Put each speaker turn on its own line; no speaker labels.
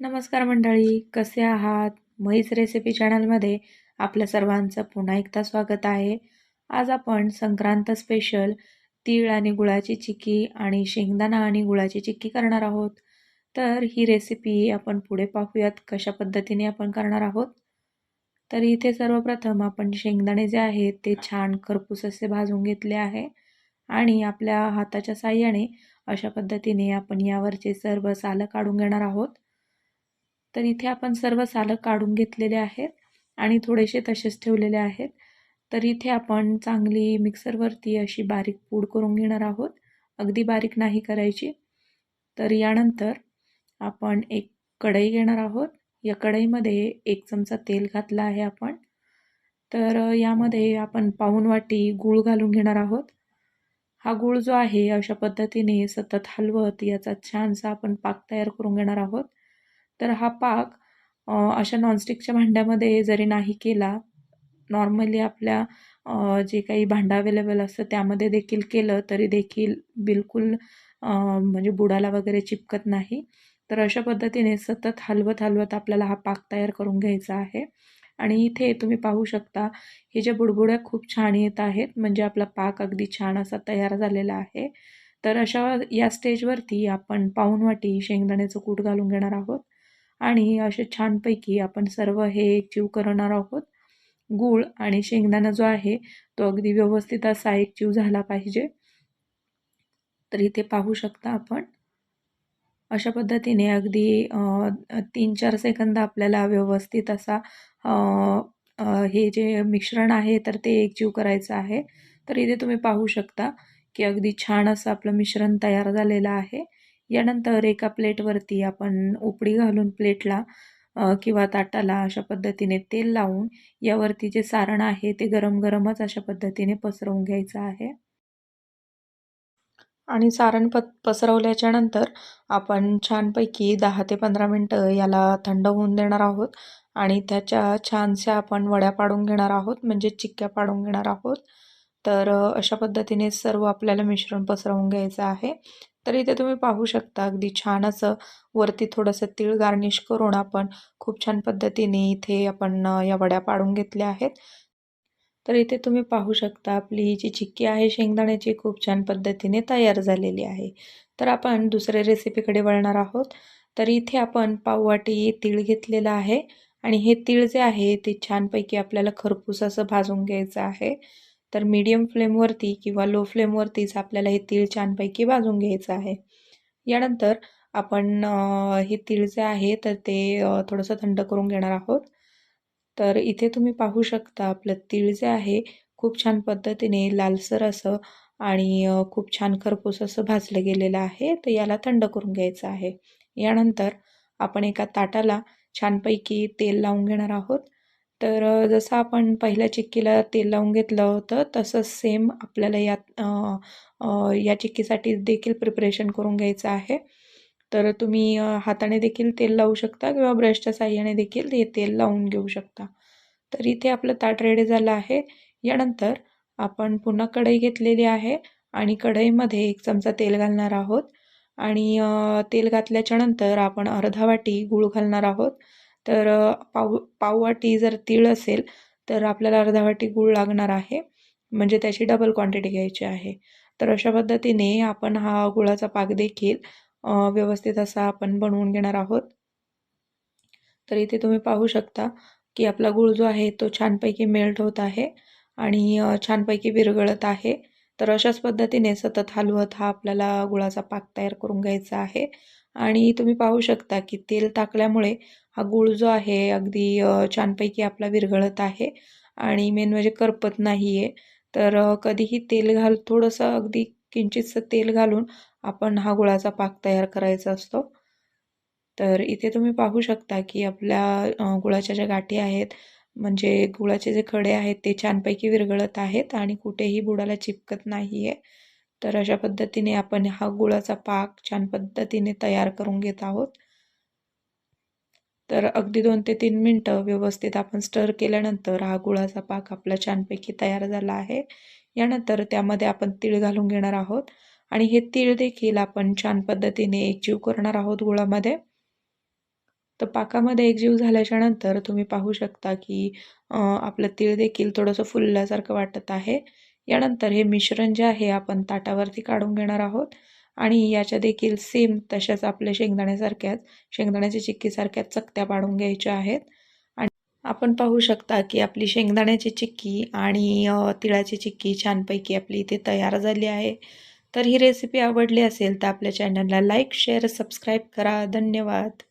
नमस्कार मंडळी कसे आहात? म्हैस रेसिपी चॅनलमध्ये आपल्या सर्वांचं पुन्हा एकदा स्वागत आहे. आज आपण संक्रांत स्पेशल तीळ आणि गुळाची चिक्की आणि शेंगदाणा आणि गुळाची चिक्की करणार आहोत. तर ही रेसिपी आपण पुढे पाहूयात कशा पद्धतीने आपण करणार आहोत. तर इथे सर्वप्रथम आपण शेंगदाणे जे आहेत ते छान खरपूस असे भाजून घेतले आहे. आणि आपल्या हाताच्या साह्याने अशा पद्धतीने आपण यावरचे सर्व सालं काढून घेणार आहोत. तर इथे आपण सर्व सालं काढून घेतलेले आहेत आणि थोडेसे तसेच ठेवलेले आहेत. तर इथे आपण चांगली मिक्सरवरती अशी बारीक पूड करून घेणार आहोत. अगदी बारीक नाही करायची. तर यानंतर आपण एक कढई घेणार आहोत. या कढईमध्ये एक चमचा तेल घातला आहे आपण. तर यामध्ये आपण पाऊन वाटी गूळ घालून घेणार आहोत. हा गूळ जो आहे अशा पद्धतीने सतत हलवत याचा छानसा आपण पाक तयार करून घेणार आहोत. तर हा पाक अशा नॉनस्टिकच्या भांड्यामध्ये जरी नाही केला नॉर्मली आपल्या जे काही भांडं अवेलेबल असतं त्यामध्ये देखील केलं तरी देखील बिलकुल म्हणजे बुडाला वगैरे चिपकत नाही. तर अशा पद्धतीने सतत हलवत हलवत आपल्याला हा पाक तयार करून घ्यायचा आहे. आणि इथे तुम्ही पाहू शकता हे ज्या बुडबुड्या खूप छान येत आहेत म्हणजे आपला पाक अगदी छान असा तयार झालेला आहे. तर अशा या स्टेजवरती आपण पाऊन वाटी शेंगदाण्याचं कूट घालून घेणार आहोत. आणि असे छानपैकी आपण सर्व हे एकजीव करणार आहोत. गूळ आणि शेंगदाणा जो आहे तो अगदी व्यवस्थित असा एकजीव झाला पाहिजे. तर इथे पाहू शकता आपण. अशा पद्धतीने अगदी तीन चार सेकंद आपल्याला व्यवस्थित असा हे जे मिश्रण आहे तर ते एकजीव करायचं आहे. तर इथे तुम्ही पाहू शकता की अगदी छान असं आपलं मिश्रण तयार झालेलं आहे. यानंतर एका प्लेटवरती आपण उपडी घालून प्लेटला किंवा ताटाला अशा पद्धतीने तेल लावून यावरती जे सारण आहे ते गरम गरमच अशा पद्धतीने पसरवून घ्यायचं आहे. आणि सारण प पसरवल्याच्या नंतर आपण छानपैकी दहा ते पंधरा मिनटं याला थंड होऊन देणार आहोत आणि त्याच्या छानशा आपण वड्या पाडून घेणार आहोत म्हणजे चिक्क्या पाडून घेणार आहोत. तर अशा पद्धतीने सर्व आपल्याला मिश्रण पसरवून घ्यायचं आहे. तर इथे तुम्ही पाहू शकता अगदी छान असं वरती थोडंसं तीळ गार्निश करून आपण खूप छान पद्धतीने इथे आपण या वड्या पाडून घेतल्या आहेत. तर इथे तुम्ही पाहू शकता आपली ही जी चिक्की आहे शेंगदाण्याची खूप छान पद्धतीने तयार झालेली आहे. तर आपण दुसऱ्या रेसिपीकडे वळणार आहोत. तर इथे आपण पाववाटी तीळ घेतलेलं आहे आणि हे तीळ जे आहे ते छानपैकी आपल्याला खरपूस असं भाजून घ्यायचं आहे. तर मीडियम फ्लेमवरती किंवा लो फ्लेमवरतीच आपल्याला हे तीळ छानपैकी भाजून घ्यायचं आहे. यानंतर आपण हे तीळ जे आहे तर ते थोडंसं थंड करून घेणार आहोत. तर इथे तुम्ही पाहू शकता आपलं तीळ जे आहे खूप छान पद्धतीने लालसर असं आणि खूप छान खरपूस असं भाजलं गेलेलं आहे. तर याला थंड करून घ्यायचं आहे. यानंतर आपण एका ताटाला छानपैकी तेल लावून घेणार आहोत. तर जसं आपण पहिल्या चिक्कीला तेल लावून घेतलं होतं तसंच सेम आपल्याला यात या चिक्कीसाठी देखील प्रिपरेशन करून घ्यायचं आहे. तर तुम्ही हाताने देखील तेल लावू शकता किंवा ब्रशच्या साह्याने देखील हे तेल लावून घेऊ शकता. तर इथे आपलं ताट रेडी झालं आहे. यानंतर आपण पुन्हा कढई घेतलेली आहे आणि कढईमध्ये एक चमचा तेल घालणार आहोत. आणि तेल घातल्याच्यानंतर आपण अर्धा वाटी गूळ घालणार आहोत. तर पाव पाववाटी जर तीळ असेल तर आपल्याला अर्धा वाटी गूळ लागणार आहे. म्हणजे त्याची डबल क्वांटिटी घ्यायची आहे. तर अशा पद्धतीने आपण हा गुळाचा पाक देखील व्यवस्थित असा आपण बनवून घेणार आहोत. तर इथे तुम्ही पाहू शकता की आपला गूळ जो आहे तो छानपैकी मेल्ट होत आहे आणि छानपैकी विरघळत आहे. तर अशाच पद्धतीने सतत हलवत हा आपल्याला गुळाचा पाक तयार करून घ्यायचा आहे. आणि तुम्ही पाहू शकता की तेल टाकल्यामुळे हा गूळ जो आहे अगदी छानपैकी आपला विरघळत आहे आणि मेन म्हणजे करपत नाही आहे तर कधीही तेल घाल थोडंसं अगदी किंचितसं तेल घालून आपण हा गुळाचा पाक तयार करायचा असतो. तर इथे तुम्ही पाहू शकता की आपल्या गुळाच्या ज्या गाठी आहेत म्हणजे गुळाचे जे खडे आहेत ते छानपैकी विरघळत आहेत आणि कुठेही बुडाला चिपकत नाही आहे तर अशा पद्धतीने आपण हा गुळाचा पाक छान पद्धतीने तयार करून घेत आहोत. तर अगदी दोन ते तीन मिनटं व्यवस्थित आपण स्टर केल्यानंतर हा गुळाचा पाक आपला छानपैकी तयार झाला आहे. यानंतर त्यामध्ये आपण तीळ घालून घेणार आहोत आणि हे तीळ देखील आपण छान पद्धतीने एकजीव करणार आहोत गुळामध्ये. तर पाकामध्ये एकजीव झाल्याच्यानंतर तुम्ही पाहू शकता की आपलं तीळ देखील थोडंसं फुलल्यासारखं वाटत आहे. यानंतर हे मिश्रण जे आहे आपण ताटावरती काढून घेणार आहोत. आणि याच्या देखील सेम तशाच आपल्या शेंगदाण्यासारख्याच शेंगदाण्याच्या चिक्कीसारख्याच चकत्या पाडून घ्यायच्या आहेत. आणि आपण पाहू शकता की आपली शेंगदाण्याची चिक्की आणि तिळाची चिक्की छानपैकी आपली इथे तयार झाली आहे. तर ही रेसिपी आवडली असेल तर आपल्या चॅनलला लाईक शेअर सबस्क्राईब करा. धन्यवाद.